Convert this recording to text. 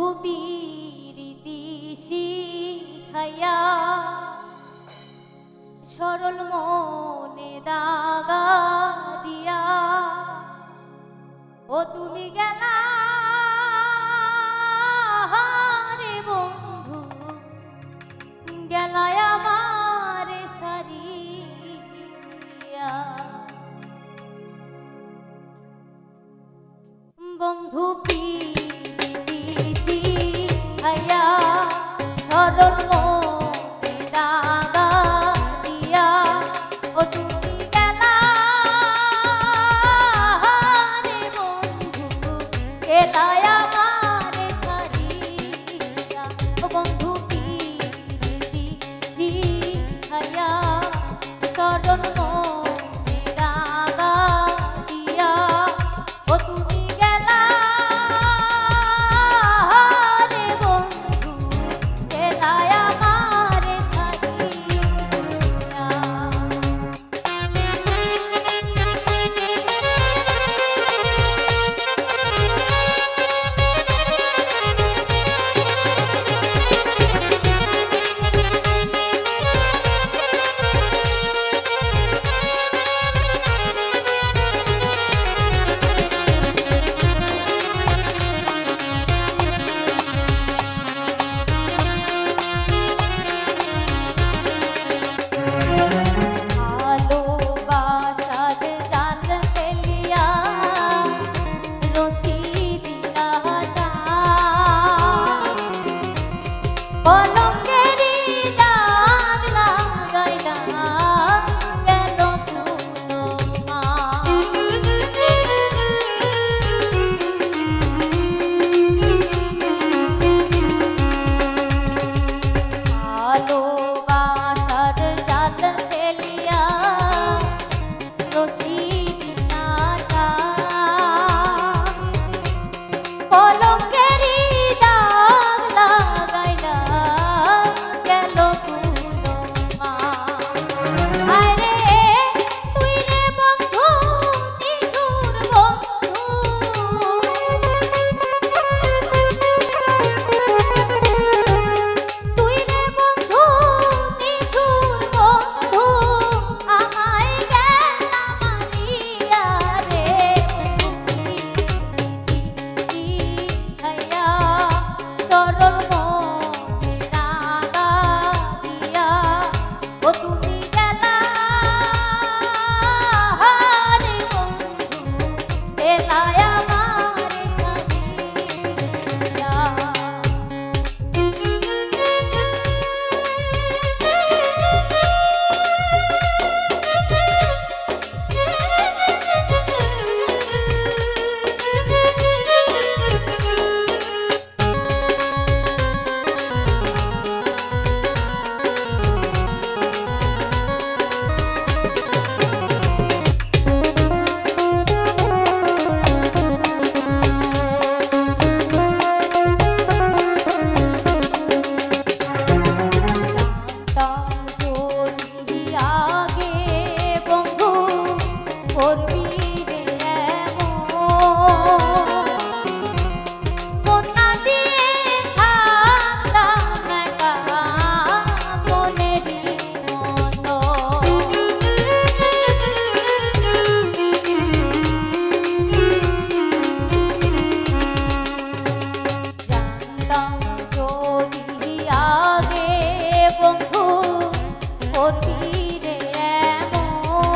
প্রীতি শিখাইয়া সরল মনে দাগা দিয়া। ও তুমি গেলা এ তাই Hola.